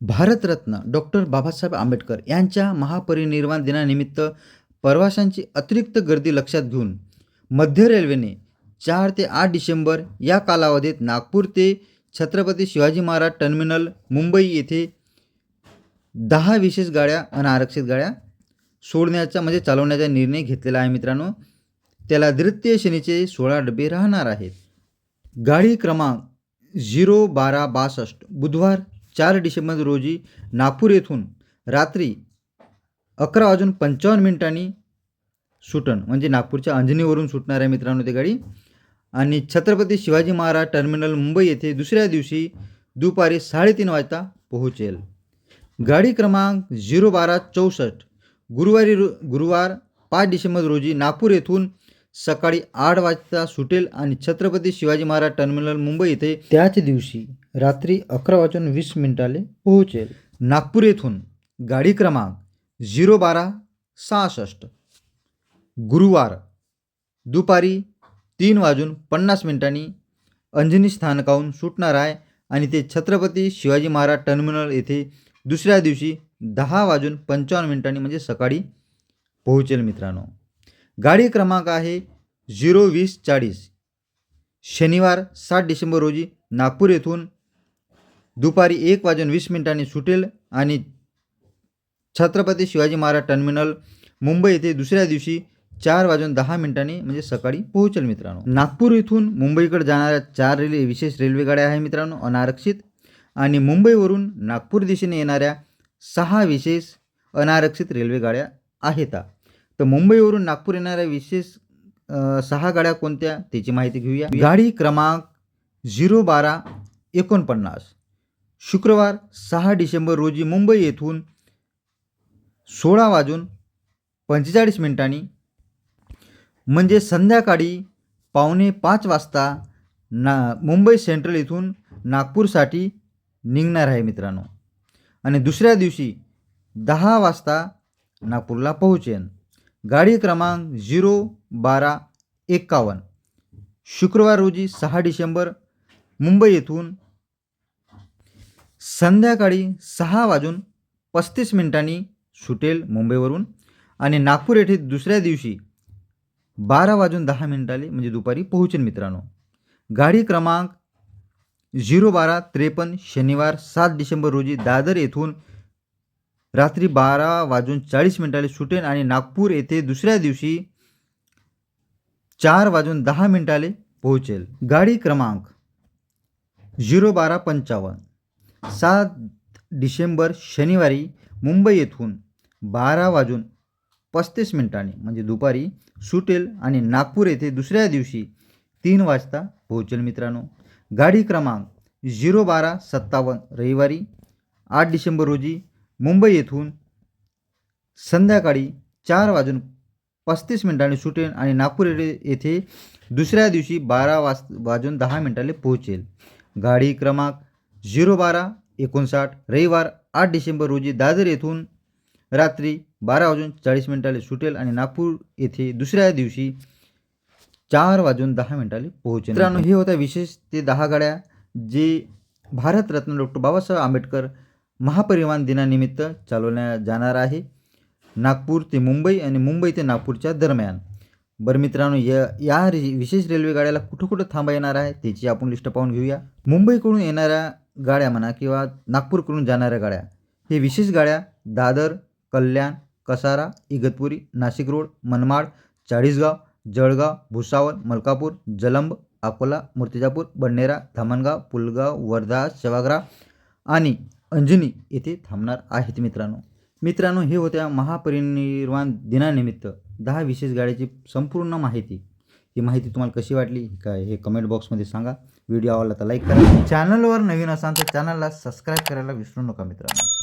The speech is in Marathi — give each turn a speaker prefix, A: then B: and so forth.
A: भारतरत्न डॉक्टर बाबासाहेब आंबेडकर यांच्या महापरिनिर्वाण दिनानिमित्त प्रवाशांची अतिरिक्त गर्दी लक्षात घेऊन मध्य रेल्वेने चार ते आठ डिसेंबर या कालावधीत नागपूर ते छत्रपती शिवाजी महाराज टर्मिनल मुंबई येथे दहा विशेष गाड्या अनारक्षित गाड्या सोडण्याचा म्हणजे चालवण्याचा निर्णय घेतलेला आहे मित्रांनो. त्याला द्वितीय श्रेणीचे सोळा डबे राहणार आहेत. गाडी क्रमांक झिरो बारा बासष्ट बुधवार चार डिसेंबर रोजी नागपूर येथून रात्री अकरा वाजून पंचावन्न मिनिटांनी सुटण म्हणजे नागपूरच्या अंजनीवरून सुटणार आहे मित्रांनो ते गाडी. आणि छत्रपती शिवाजी महाराज टर्मिनल मुंबई येथे दुसऱ्या दिवशी दुपारी साडेतीन वाजता पोहोचेल. गाडी क्रमांक झिरो बारा चौसष्ट गुरुवारी रो गुरुवार पाच डिसेंबर रोजी नागपूर येथून सकाळी आठ वाजता सुटेल आणि छत्रपती शिवाजी महाराज टर्मिनल मुंबई येथे त्याच दिवशी रात्री अकरा वाजून वीस मिनिटाले पोहोचेल. नागपूर येथून गाडी क्रमांक झिरो बारा सहासष्ट. गुरुवार दुपारी तीन वाजून पन्नास मिनिटांनी अंजनी स्थानकाहून सुटणार आहे आणि ते छत्रपती शिवाजी महाराज टर्मिनल येथे दुसऱ्या दिवशी दहा वाजून पंचावन्न मिनिटांनी म्हणजे सकाळी पोहोचेल मित्रांनो. गाडी क्रमांक आहे झिरो वीस चाळीस. शनिवार सात डिसेंबर रोजी नागपूर येथून दुपारी एक वाजून वीस मिनिटांनी सुटेल आणि छत्रपती शिवाजी महाराज टर्मिनल मुंबई येथे दुसऱ्या दिवशी चार वाजून दहा मिनिटांनी म्हणजे सकाळी पोहोचेल मित्रांनो. नागपूर इथून मुंबईकडे जाणाऱ्या चार रेल्वे विशेष रेल्वेगाड्या आहे मित्रांनो अनारक्षित. आणि मुंबईवरून नागपूर दिशेने येणाऱ्या सहा विशेष अनारक्षित रेल्वेगाड्या आहेत. तर मुंबईवरून नागपूर येणाऱ्या विशेष सहा गाड्या कोणत्या त्याची माहिती घेऊया. गाडी क्रमांक झिरो बारा एकोणपन्नास. शुक्रवार सहा डिसेंबर रोजी मुंबई येथून सोळा वाजून पंचेचाळीस मिनिटांनी म्हणजे संध्याकाळी पावणे पाच वाजता ना मुंबई सेंट्रल इथून नागपूरसाठी निघणार आहे मित्रांनो. आणि दुसऱ्या दिवशी दहा वाजता नागपूरला पोहोचेन. गाडी क्रमांक झिरो बारा एक्कावन्न शुक्रवार रोजी सहा डिसेंबर मुंबई येथून संध्याकाळी सहा वाजून पस्तीस मिनिटांनी सुटेल मुंबईवरून आणि नागपूर येथे दुसऱ्या दिवशी बारा वाजून दहा मिनिटाले म्हणजे दुपारी पोहोचेल मित्रांनो. गाडी क्रमांक झिरो बारा त्रेपन्न शनिवार सात डिसेंबर रोजी दादर येथून रात्री बारा वाजून चाळीस मिनिटाले सुटेल आणि नागपूर येथे दुसऱ्या दिवशी चार वाजून दहा मिनिटाले पोहोचेल. गाडी क्रमांक झिरो बारा पंचावन्न. सात डिसेंबर शनिवारी मुंबई येथून बारा वाजून पस्तीस मिनिटांनी म्हणजे दुपारी सुटेल आणि नागपूर येथे दुसऱ्या दिवशी तीन वाजता पोहोचेल मित्रांनो. गाडी क्रमांक झिरो बारा सत्तावन्न रविवारी आठ डिसेंबर रोजी मुंबई येथून संध्याकाळी चार वाजून पस्तीस मिनिटांनी सुटेल आणि नागपूर येथे दुसऱ्या दिवशी बारा वाज वाजून दहा मिनिटांनी पोहोचेल. गाडी क्रमांक झिरो बारा एकोणसाठ रविवार आठ डिसेंबर रोजी दादर येथून रात्री बारा वाजून चाळीस मिनिटाला सुटेल आणि नागपूर येथे दुसऱ्या दिवशी चार वाजून दहा मिनिटाला पोहोचेल. मित्रांनो हे होत्या विशेष ते दहा गाड्या जे भारतरत्न डॉक्टर बाबासाहेब आंबेडकर महापरिवहन दिनानिमित्त चालवल्या जाणार आहे. नागपूर ते मुंबई आणि मुंबई ते नागपूरच्या दरम्यान. बरं मित्रांनो या या रे विशेष रेल्वे गाड्याला कुठं कुठं थांबा येणार आहे त्याची आपण लिस्ट पाहून घेऊया. मुंबईकडून येणाऱ्या गाड्या म्हणा किंवा नागपूरकडून जाणाऱ्या गाड्या हे विशेष गाड्या दादर कल्याण कसारा इगतपुरी नाशिक रोड मनमाड चाळीसगाव जळगाव भुसावळ मलकापूर जलंब अकोला मूर्तिजापूर बडनेरा धामणगाव पुलगाव वर्धा सेवाग्रा आणि अंजनी येथे थांबणार आहेत मित्रांनो. मित्रांनो हे होत्या महापरिनिर्वाण दिनानिमित्त दहा विशेष गाड्याची संपूर्ण माहिती. ही माहिती तुम्हाला कशी वाटली काय हे कमेंट बॉक्समध्ये सांगा. व्हिडिओ आवडला तर लाईक करा. चॅनलवर नवीन असाल तर चॅनलला सबस्क्राईब करायला विसरू नका मित्रांनो.